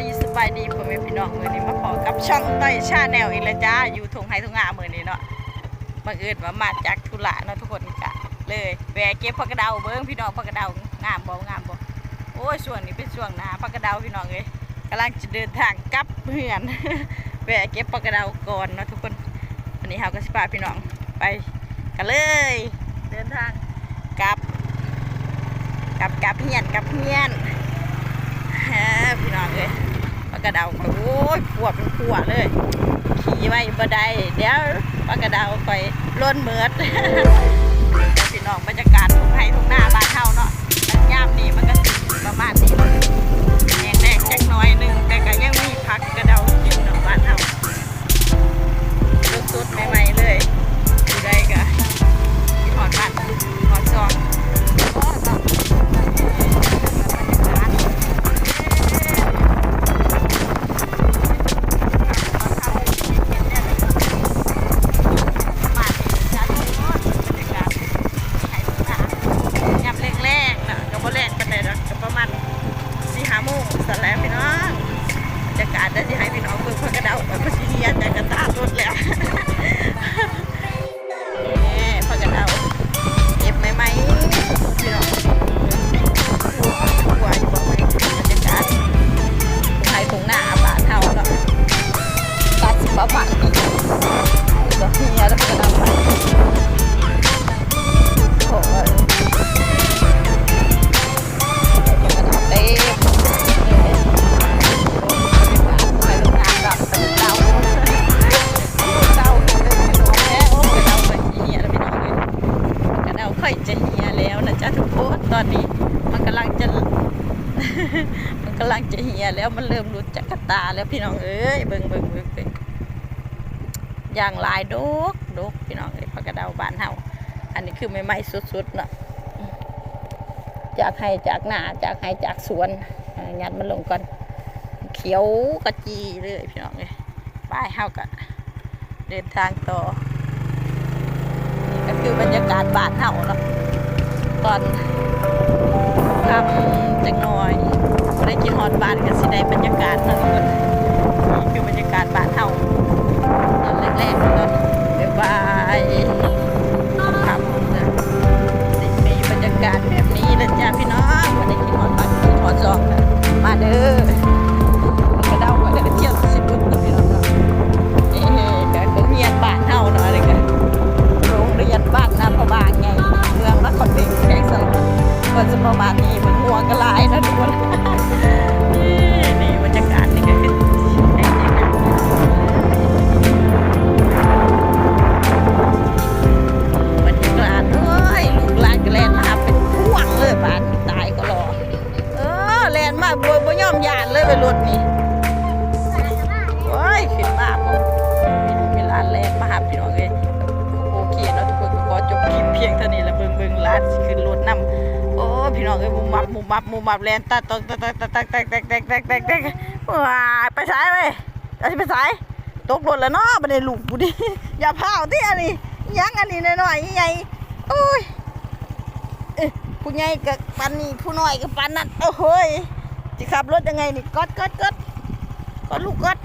ดีสบายดีพี่น้องมือนี้มาพอกับช่องต้อยชาแนลอีกแล้วจ้าอยู่ทงไฮทงงามือนี้เนาะบังเอิญว่ามาจากธุระเนาะทุกคนกะเลยแวะเก็บผักกระเดาเบิ้งพี่น้องผักกระเดางามบ่งามบ่โอ้ยช่วงนี้เป็นช่วงหนาผักกระเดาพี่น้องเลยกำลังจะเดินทางกลับเพื่อนแวะเก็บผักกระเดาก่อนเนาะทุกคนวันนี้เฮาก็สิพาพี่น้องไปกันเลย เดินทางกลับกลับกลับเฮียนกลับเฮียน พี่น้องเลยปลากระเดาก็โอ้ยปวดเป็นขวเลย ขี่ไว้บ่ได้เดี๋ยวปลากระเดาไปล้นเมิด ที่ให้พี่น้องเพื่อนกระเดาไปเมื่อกี้ยันจากกระตาสุดแล้ว แล้วนะจ๊ะทุกคนตอนนี้มันกำลังจะ มันกำลังจะเหียแล้วมันเริ่มรุดจากรตาแล้วพี่น้องเอ้ยเบิ่งเบิ่งเบิ่งเบิ่งอย่างลายดกดกพี่น้องเอ้ยผักกระเดาบานเฮาอันนี้คือใหม่ๆสุดๆเนาะจากให้จากหน้าจากให้จากสวนเอางัดมันลงก่อนเขียวกระจีเลยพี่น้องเลยไปเฮาก็เดินทางต่อนี่ก็คือบรรยากาศบ้านเฮาเนาะ ตอนทำจังหน่อยบ่ได้กินฮอดบ้านก็สิได้บรรยากาศเนาะทุกคนนี่คือบรรยากาศบ้าน ก็จะประมาณนี้มันหัวกระลายนะทุกคนนี่บรรยากาศนี่ก็คือแห่งนี้นะบรรยากาศเอ้ยลูกหลานก็แลนมาหาเป็นพ่วงเลยบ้านตายก็รอ เออแลนมาบ่บ่ยอมหยานเลยไปรถนี่โอ้ยขึ้นมาบ่มีร้านแลนมาหาพี่น้องเอ้ยโอเคเนาะทุกคนก็ขอจบคลิปเพียงเท่านี้แล้วเบิ่งเบิ่งร้านสิขึ้นรถนํโอ้ พี่น้องเอ้ยมุมมับมุมมับมุมมับแลนตัดตกตักตักตักตักตักตักตักตักตักตักว้าไปสายเว้ยจะไปสายตกรถแล้วเนาะบ่ได้ลูกกูดิอย่าพาวติอันนี้ยังอันนี้หน้อยๆใหญ่โอ้ยผู้ใหญ่กับปันนี่ผู้น้อยกับปันนั่นโอ้โหยจะขับรถยังไงนี่กดกดกดกดลูกกด